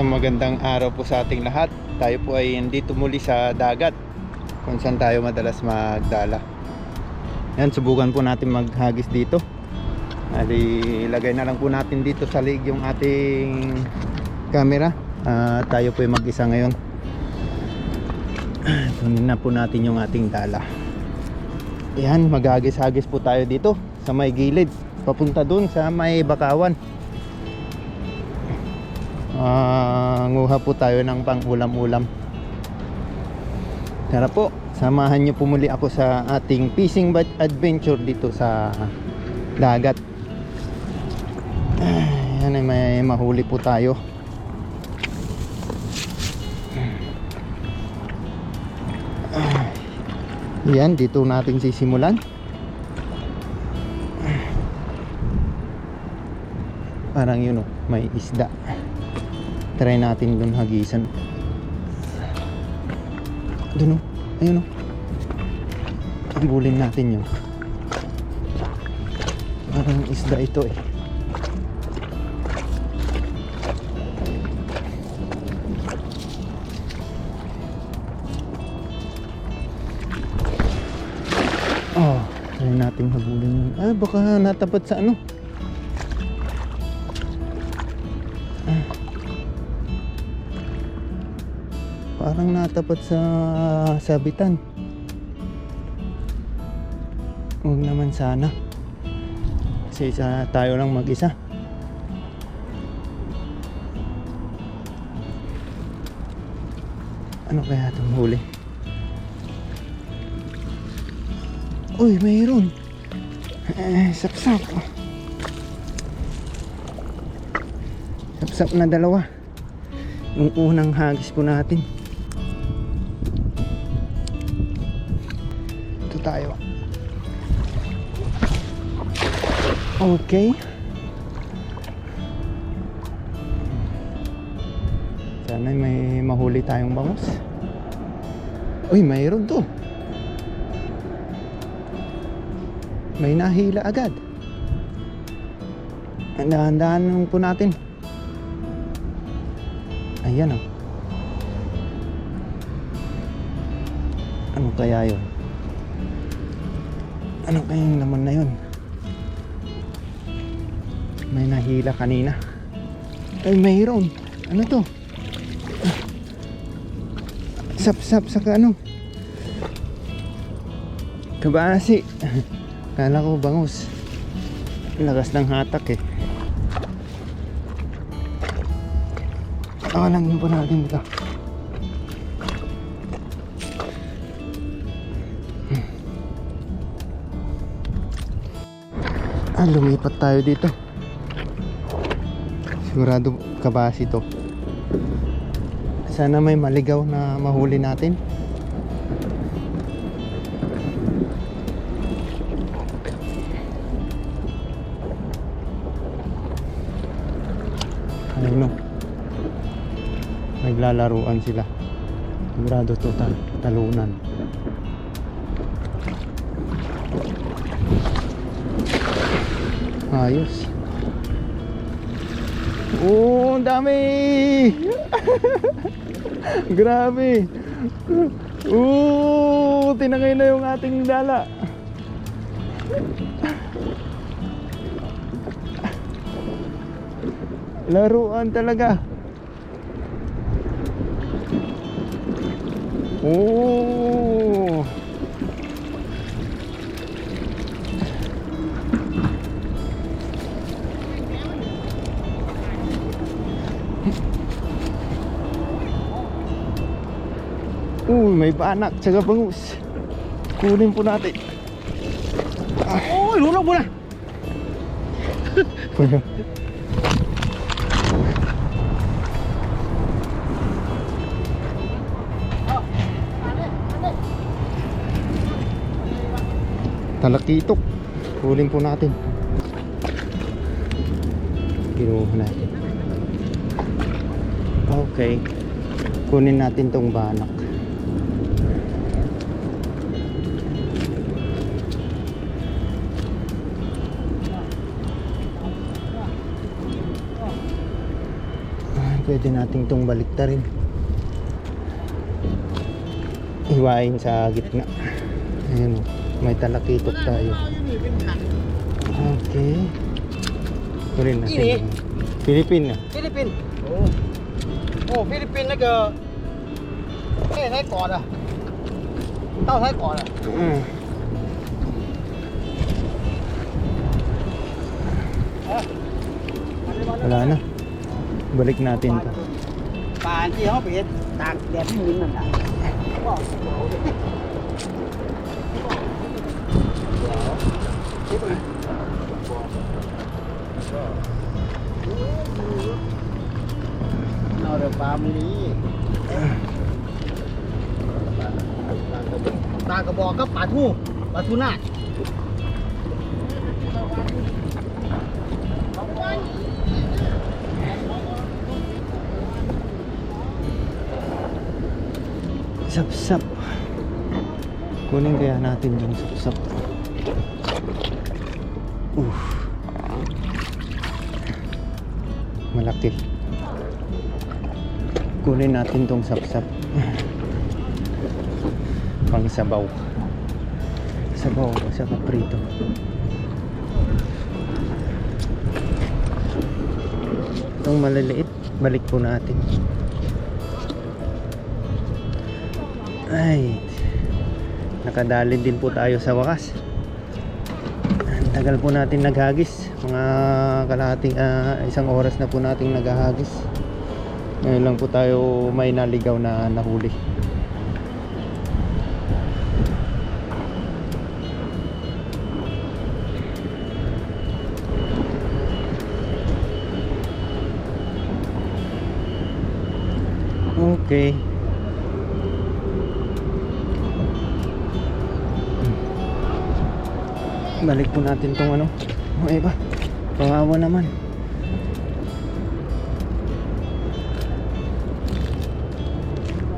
Isang magandang araw po sa ating lahat. Tayo po ay nandito muli sa dagat kung saan tayo madalas magdala. Yan, subukan po natin maghagis dito. Ali, ilagay na lang po natin dito sa lig yung ating camera. Ah, tayo po ay mag-isa ngayon. Kunin na po natin yung ating dala. Yan, maghagis-hagis po tayo dito sa may gilid. Papunta dun sa may bakawan. Ah, nguha po tayo ng pang-ulam-ulam. Tara po, samahan niyo po ako sa ating fishing adventure dito sa dagat. Ah, Yan ay may mahuli po tayo. Ah, Yan, dito natin sisimulan. Parang yun oh, may isda try natin dun hagisan. Dun o ayun o ambulin natin yun. Parang isda ito eh. Oh try natin habulin ah baka natapat sa ano Parang natapat sa sabitan. Huwag naman sana. Kasi isa tayo lang mag-isa. Ano kaya itong huli? Uy, mayroon. Eh, sapsap. Sapsap na dalawa. Yung unang hagis po natin. Tayo. Okay. Sana may mahuli tayong bangus. Uy, mayroon to. May nahila agad. Lang po natin. Ayan oh. Ano kaya yun? Ano kaya yung laman na yun? May nahila kanina. Ay, mayroon. Ano to? Sap-sap sa ano? Kabasi. Kala ko bangus. Lakas ng hatak eh. Akalangin po natin ito. Ah, lumipat tayo dito. Sigurado kabasi to. Sana may maligaw na mahuli natin. Ayun no. Naglalaruan sila. Sigurado to tal- talunan. Ayos. Oh, ang dami! Grabe! Oh, tinangay na yung ating dala. Laruan talaga. Oh! May panak, tsaga bangus. Kunin po natin. Ôi, lúa lông nè Talakitok. Kunin po natin. Kinuha natin. Okay. Kunin natin tong banak. pwede nating itong baliktarin. Hiwain sa gitna. Ayun may talakitok tayo. okay. Kunin natin Ini. Philippine na. Philippine. Oh. Oh Philippine 那个那泰国的到泰国了嗯好 mm. wala na. Balik natin to. Paan siya ako, pwede. Tak, dati mo yun na. Not a family. ตากระบอกกับปลาทูปลาทูนาด Sapsap. Kunin kaya natin yung sapsap. Uff. Malaki. Kunin natin tong sapsap. Pang sabaw. Sabaw sa kaprito. Itong maliliit, balik po natin. Ay, nakadali din po tayo sa wakas. Ang tagal po natin naghagis. Mga kalahating ah, isang oras na po nating naghahagis. Ngayon lang po tayo may naligaw na nahuli. Okay. Balik po natin tong ano. Okay ba kawawa naman.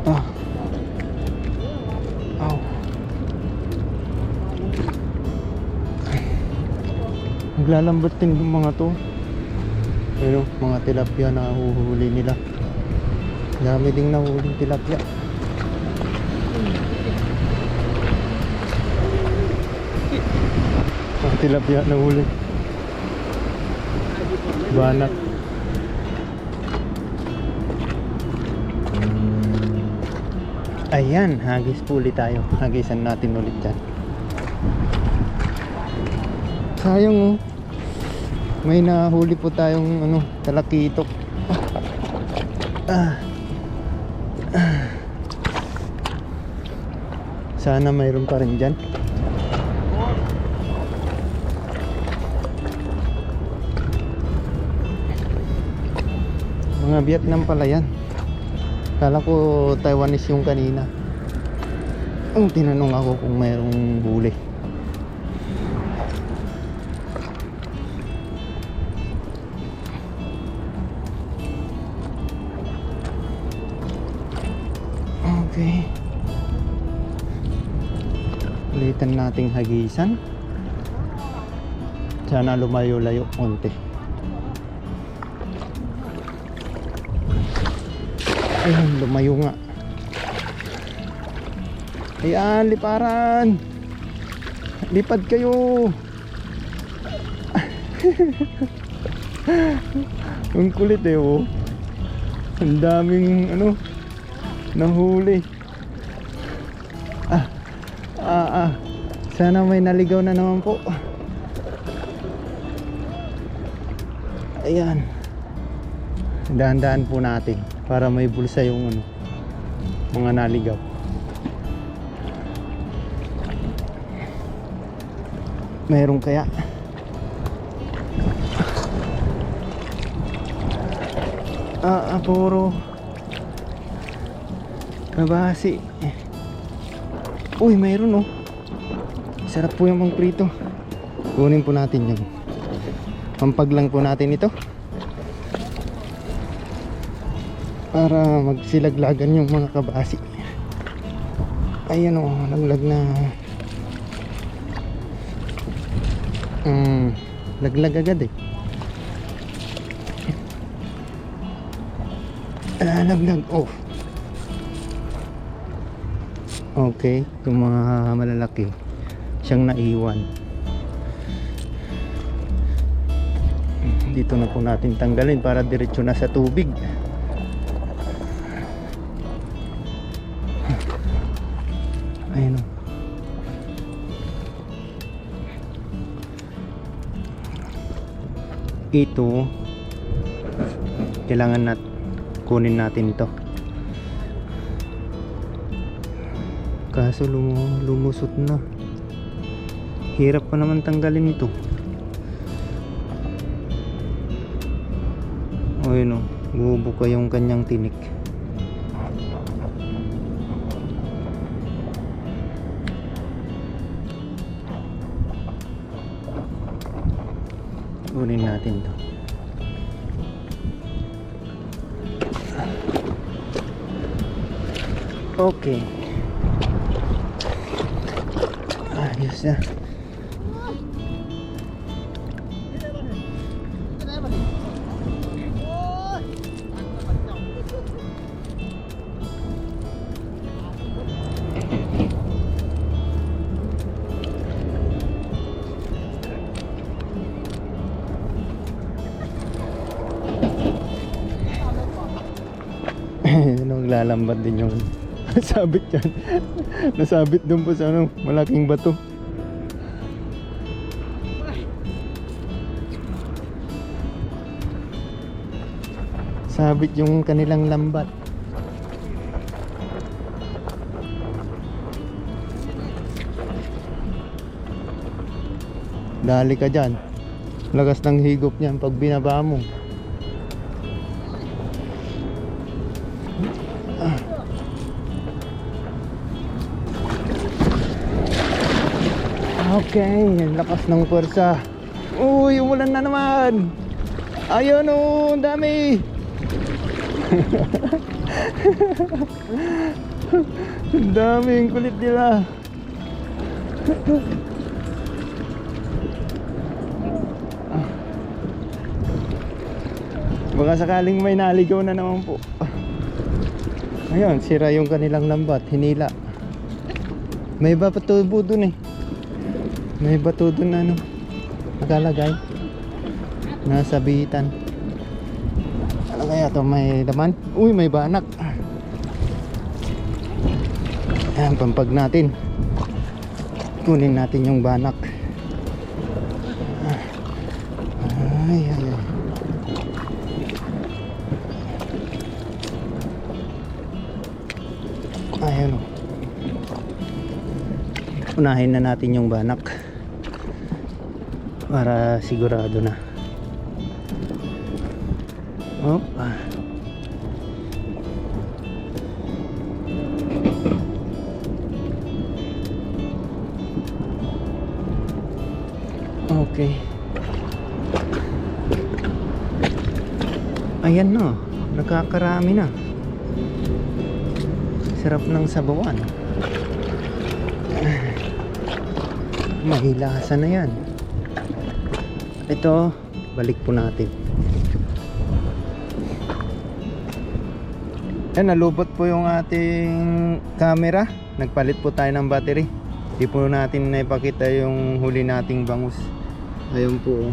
Ah. Aw. naglalambot din yung mga to. Pero mga tilapia na huhuli nila. Dami ding nahuling tilapia tilapia na huli. Banak. Ayan, hagis po ulit tayo. Hagisan natin ulit dyan. Sayang oh. May nahuli po tayong ano, talakitok. Ah. Ah. Sana mayroon pa rin dyan. Mga Vietnam pala yan. Kala ko Taiwanese yung kanina. Ang tinanong ako kung mayroong huli. Okay. Ulitan nating hagisan. Sana lumayo-layo konti. Ayun, lumayo nga. Ayan, liparan. Lipad kayo. Ang kulit eh, oh. Ang daming, ano, nahuli. Ah, ah, ah. Sana may naligaw na naman po. Ayan. Dahan-dahan po natin para may bulsa yung ano, mga naligaw. Meron kaya? Ah, ah puro Kabasi. Uy, mayroon oh. Sarap po yung pang prito. Kunin po natin yung pampaglang po natin ito. Para magsilaglagan yung mga kabasi. Ayan oh, laglag na. Hmm, laglag agad eh. Nalaglag. Oh. Okay, yung mga malalaki siyang naiwan. Dito na po natin tanggalin para diretso na sa tubig. Ito kailangan nat kunin natin to kaso lumu lumusot na. Hirap pa naman tanggalin ito. O yun o. Bubuka yung kanyang tinik kunin natin to Okay. Ayos na. Naglalambat din yung sabit yan. Nasabit doon po sa ano, malaking bato. Sabit yung kanilang lambat. Dali ka dyan. Lagas ng higop niyan pag binaba mo. Okay, lakas ng pwersa. Uy, umulan na naman. Ayun oh, dami. ang dami, ang kulit nila. Baka sakaling may naligaw na naman po. Ayun, sira yung kanilang lambat, hinila. May iba pa tubo dun eh. May bato dun ano. Nakalagay. Nasa bitan. Ano kaya to may laman? Uy, may banak. Ayan, pampag natin. Kunin natin yung banak. Ay, ay, ay. Ayan o. Unahin na natin yung banak para sigurado na. Ah. Okay. Ayan na, nakakarami na. Sarap ng sabawan. Mahilasan na yan. Ito, balik po natin. Yan, nalubot po yung ating camera. Nagpalit po tayo ng battery. Hindi po natin naipakita yung huli nating bangus. Ayun po. oh.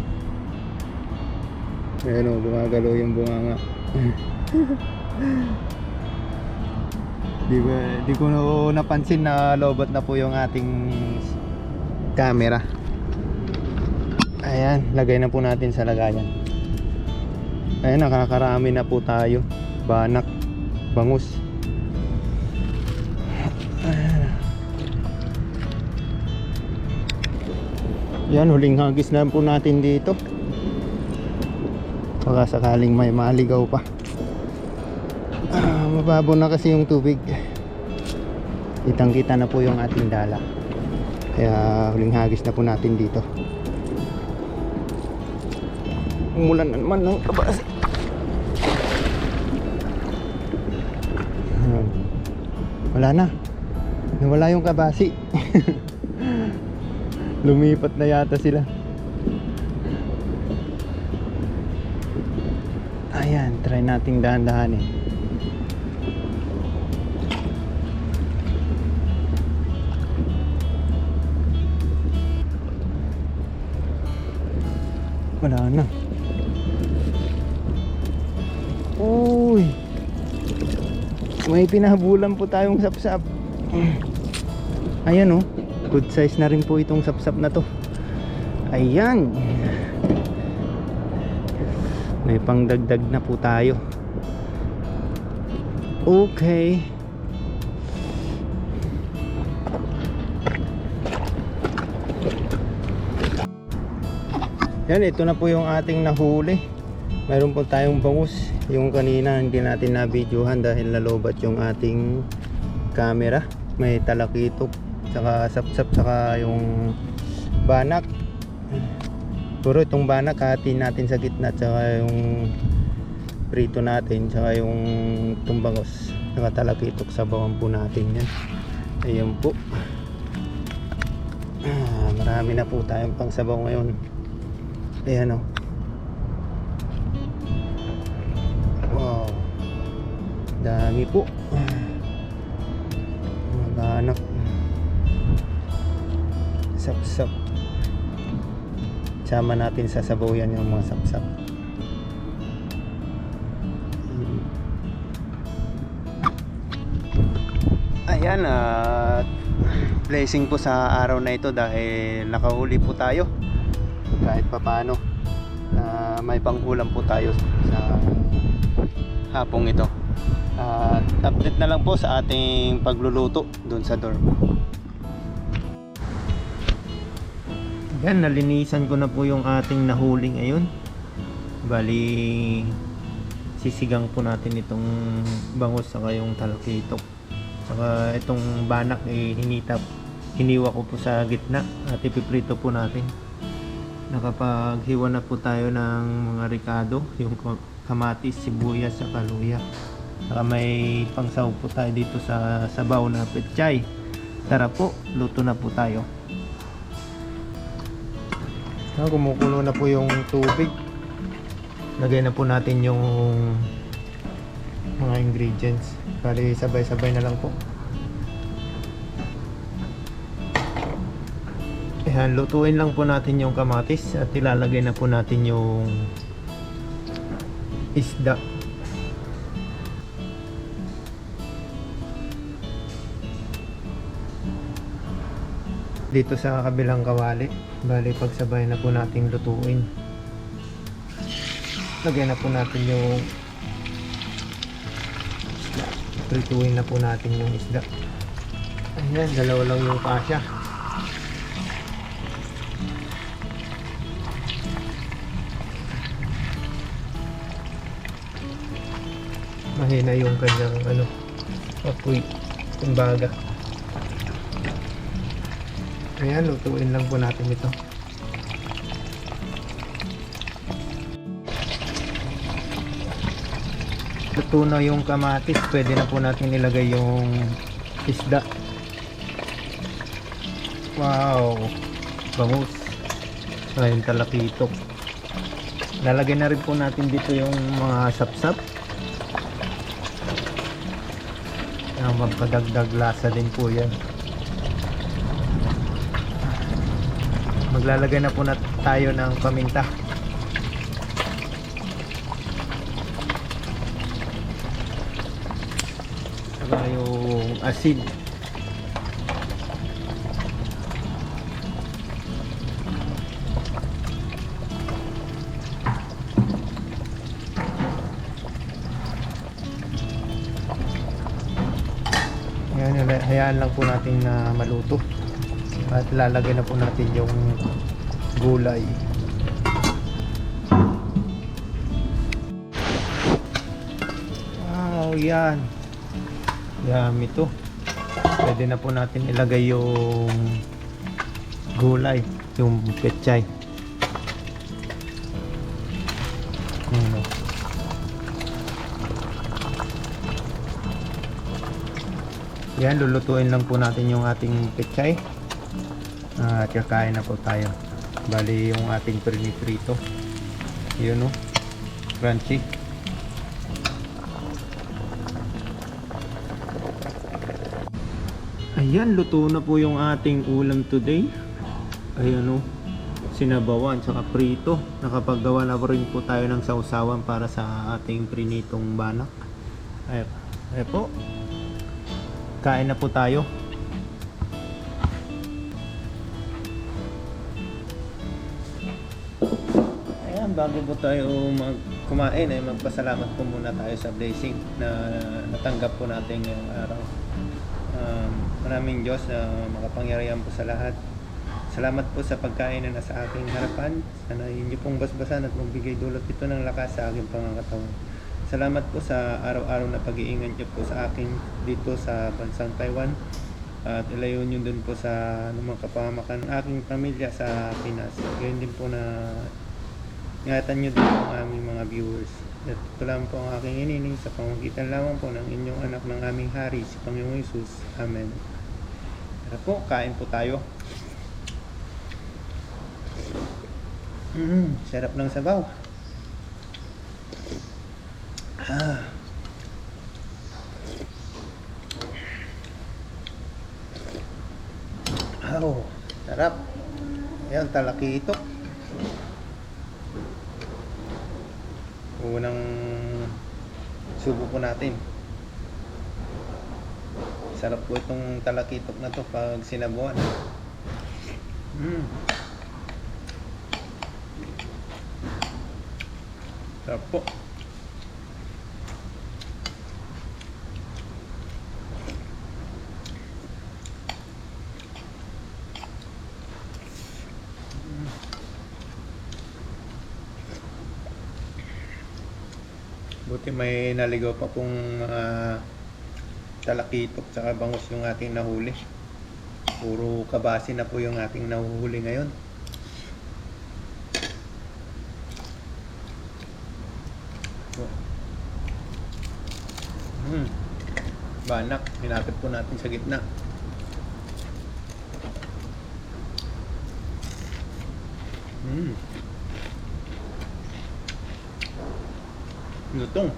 Ayan o, gumagalaw yung bunganga. di ba, di ko na napansin na lobot na po yung ating camera. Ayan, lagay na po natin sa lagayan. Ayan, nakakarami na po tayo. Banak, bangus. Ayan. Yan, huling hagis na po natin dito. Baka sakaling may maligaw pa. Ah, mababaw na kasi yung tubig. Kitang kita na po yung ating dala. Kaya huling hagis na po natin dito umulan na naman ng kabase hmm. wala na. Nawala yung kabasi. Lumipat na yata sila. Ayan try nating dahan-dahanin eh. wala na. May pinahabulan po tayong sapsap. Ayan oh. Good size na rin po itong sapsap na to. Ayan. May pangdagdag na po tayo. Okay. Yan, ito na po yung ating nahuli. Meron po tayong bangus. Yung kanina hindi natin na-videohan dahil nalobat yung ating camera. May talakitok, saka sapsap, saka yung banak. Puro itong banak hatiin natin sa gitna, saka yung prito natin, saka yung tumbangos. Saka talakitok sa bawang po natin yan. Ayan po. Ah, marami na po tayong pangsabaw ngayon. Ayan o. Wow. Dami po. Mga anak. Sapsap. Sama natin sa sabaw yan yung mga sapsap. Ayan at blessing po sa araw na ito dahil nakahuli po tayo kahit papano na may panghulam po tayo sa hapong ito at update na lang po sa ating pagluluto dun sa dorm. Yan nalinisan ko na po yung ating nahuli ngayon. Bali sisigang po natin itong bangus saka yung talkitok saka itong banak eh, hinitap hiniwa ko po sa gitna at ipiprito po natin. Nakapaghiwa na po tayo ng mga ricado yung ka- kamatis, sibuyas sa kaluya saka may pangsaw po tayo dito sa sabaw na petchay tara po, luto na po tayo. Ah, kumukulo na po yung tubig. Lagay na po natin yung mga ingredients. Bali sabay-sabay na lang po. Ayan, lutuin lang po natin yung kamatis at ilalagay na po natin yung isda. Dito sa kabilang kawali, bali pagsabay na po nating lutuin. Lagay na po natin yung isda. Prituin na po natin yung isda. Ayan, dalawa lang yung kasya. mahina yung kanyang ano apoy kumbaga ayan lutuin lang po natin ito. Luto na yung kamatis. Pwede na po natin ilagay yung isda. Wow! Bangus. Ayun talakitok lalagay na rin po natin dito yung mga sapsap. Ang magpadagdag lasa din po yan. Maglalagay na po na tayo ng paminta. Saka yung asin. Ayan, hayaan lang po natin na maluto. At lalagay na po natin yung gulay. Wow, yan. Yummy to. Pwede na po natin ilagay yung gulay, yung pechay. Ano? Yan, lulutuin lang po natin yung ating pechay. Ah, At kakain na po tayo. Bali yung ating priniprito. Yun o. Crunchy. Ayan, luto na po yung ating ulam today. Ayan o. sinabawan tsaka prito. Nakapaggawa na rin po tayo ng sausawan para sa ating prinitong banak. Ay, ay po. Kain na po tayo. Bago po tayo mag kumain ay magpasalamat po muna tayo sa blessing na natanggap po natin ngayong araw. Um, maraming Diyos na makapangyarihan po sa lahat. Salamat po sa pagkain na nasa aking harapan. Sana hindi pong basbasan at magbigay dulot ito ng lakas sa aking pangangatawan. Salamat po sa araw-araw na pag-iingat niyo po sa akin dito sa bansang Taiwan. At ilayo niyo dun po sa anumang kapahamakan ng aking pamilya sa Pinas. Gayon din po na ingatan niyo din ang aming mga viewers. At ito lang po ang aking inining sa pamagitan lamang po ng inyong anak ng aming hari, si Panginoong Yesus. Amen. Tara po, kain po tayo. Mm, sarap ng sabaw. Ah. Oh, sarap. Ayan, talakito. Unang subo po natin. Sarap po itong talakitok na to pag sinabuan. Mm. Sarap po. Buti may naligaw pa pong mga talakitok tsaka bangus yung ating nahuli. Puro kabasi na po yung ating nahuhuli ngayon. Hmm. Banak, nilapit po natin sa gitna. Hmm. Lutong.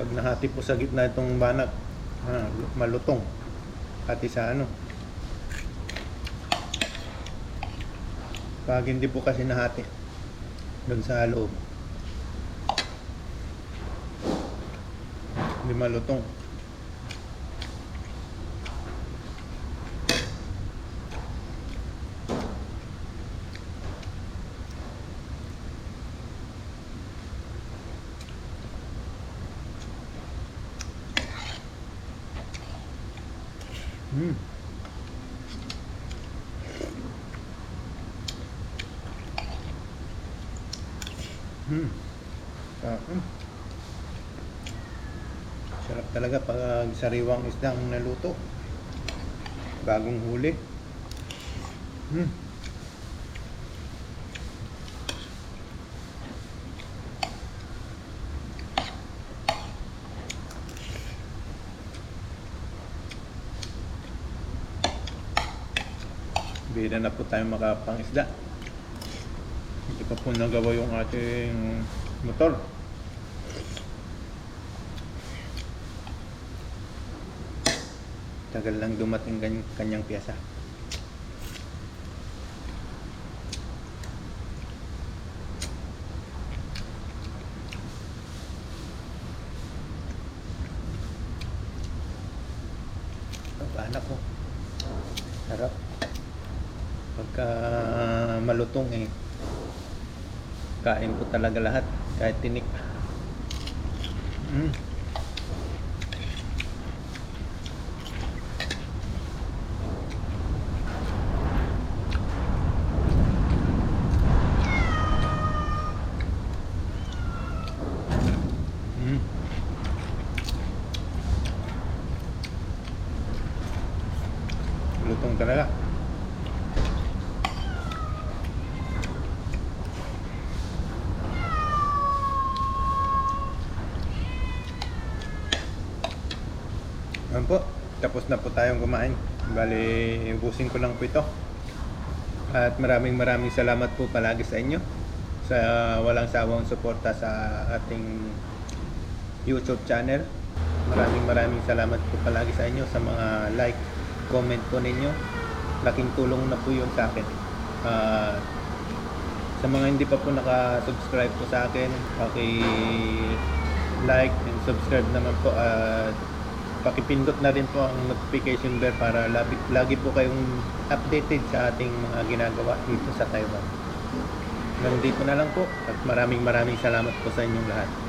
Pag nahati po sa gitna itong banak, ah, malutong. Hati sa ano. Pag hindi po kasi nahati doon sa loob. Hindi malutong. Hmm. Hmm. Hmm. Sarap talaga pag sariwang isdang naluto. Bagong huli. Hmm. Bida na po tayo makapangisda. Pa po nagawa yung ating motor. Tagal lang dumating kany- kanyang piyasa. Paano ko? Sarap. Pagka malutong eh, kain po talaga lahat, kahit tinik. Mm. Lutong talaga. Ayan po, tapos na po tayong kumain. Bali, ubusin ko lang po ito. At maraming maraming salamat po palagi sa inyo sa walang sawang suporta sa ating YouTube channel. Maraming maraming salamat po palagi sa inyo sa mga like, comment po ninyo. Laking tulong na po yun sa akin. Ah, sa mga hindi pa po naka-subscribe po sa akin, paki-like and subscribe naman po at pakipindot na rin po ang notification bell para lagi, lagi po kayong updated sa ating mga ginagawa dito sa Taiwan. Hanggang dito na lang po at maraming maraming salamat po sa inyong lahat.